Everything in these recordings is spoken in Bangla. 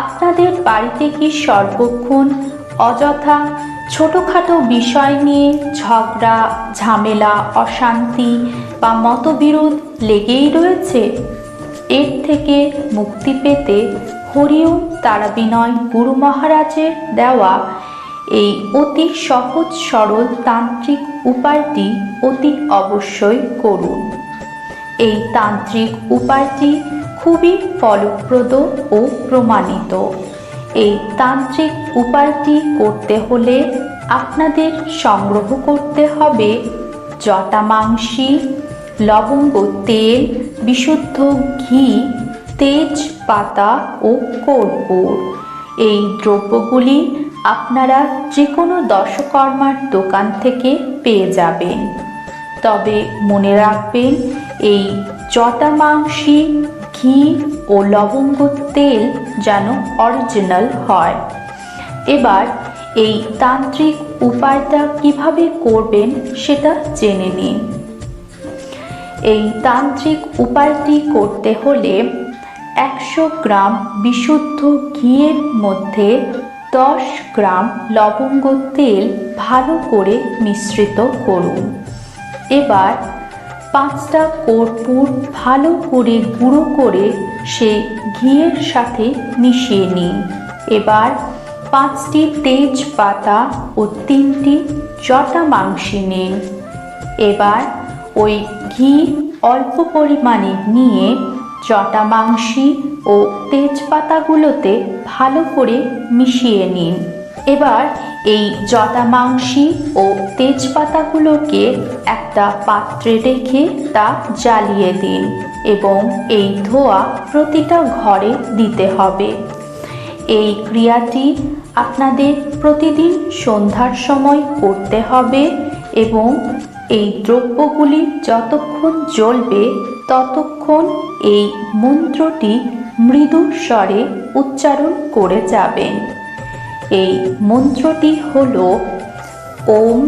আপনাদের বাড়িতে কি সর্বক্ষণ অযথা ছোটোখাটো বিষয় নিয়ে ঝগড়া, ঝামেলা, অশান্তি বা মতবিরোধ লেগেই রয়েছে? এর থেকে মুক্তি পেতে হরিও তারা বিনয় গুরু মহারাজের দেওয়া এই অতি সহজ সরল তান্ত্রিক উপায়টি অতি অবশ্যই করুন। এই তান্ত্রিক উপায়টি খুবই ফলপ্রদ ও প্রমাণিত। এই তান্ত্রিক উপায়টি করতে হলে আপনাদের সংগ্রহ করতে হবে জটামাংসী লবঙ্গ, তেল, বিশুদ্ধ ঘি তেজপাতা ও কর্পূর। এই দ্রব্যগুলি আপনারা যে কোনো দশকর্মার দোকান থেকে পেয়ে যাবেন। তবে মনে রাখবেন, এই জটামাংসী ঘি ও লবঙ্গ তেল যেন অরিজিনাল হয়। এবার এই তান্ত্রিক উপায়টা কীভাবে করবেন সেটা জেনে নিন। এই তান্ত্রিক উপায়টি করতে হলে একশো গ্রাম বিশুদ্ধ ঘিয়ের মধ্যে দশ গ্রাম লবঙ্গ তেল ভালো করে মিশ্রিত করুন। এবার পাঁচটা কর্পূর ভালো করে গুঁড়ো করে সে ঘিয়ের সাথে মিশিয়ে নিন এবার পাঁচটি তেজপাতা ও তিনটি জটা মাংসি নিন। এবার ওই ঘি অল্প পরিমাণে নিয়ে জটা মাংসি ও তেজপাতাগুলোতে ভালো করে মিশিয়ে নিন। এবার এই জটা মাংসি ও তেজপাতাগুলোকে একটা পাত্রে রেখে তা জ্বালিয়ে দিন এবং এই ধোয়া প্রতিটা ঘরে দিতে হবে। এই ক্রিয়াটি আপনাদের প্রতিদিন সন্ধ্যার সময় করতে হবে এবং এই দ্রব্যগুলি যতক্ষণ জ্বলবে ততক্ষণ এই মন্ত্রটি মৃদু স্বরে উচ্চারণ করে যাবেন। এই মন্ত্রটি হল, ওম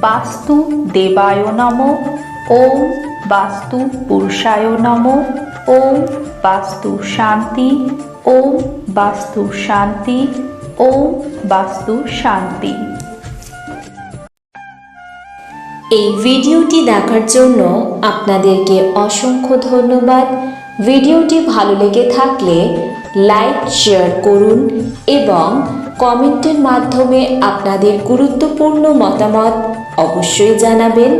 বাস্তু দেবায় নম, ওম বাস্তু পুরুষায় নম, ওম বাস্তু শান্তি, ওম বাস্তু শান্তি, ওম বাস্তু শান্তি। এই ভিডিওটি দেখার জন্য আপনাদেরকে অসংখ্য ধন্যবাদ। ভিডিওটি ভালো লেগে থাকলে লাইক, শেয়ার করুন এবং কমেন্টের মাধ্যমে আপনাদের গুরুত্বপূর্ণ মতামত অবশ্যই জানাবেন।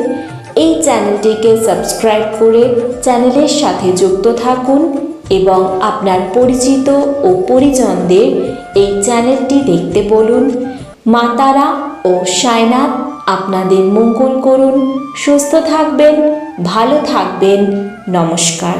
এই চ্যানেলটিকে সাবস্ক্রাইব করে চ্যানেলের সাথে যুক্ত থাকুন এবং আপনার পরিচিত ও পরিজনদের এই চ্যানেলটি দেখতে বলুন। মাতারা ও সায়নাথ আপনাদের মঙ্গল করুন। সুস্থ থাকবেন, ভালো থাকবেন। নমস্কার।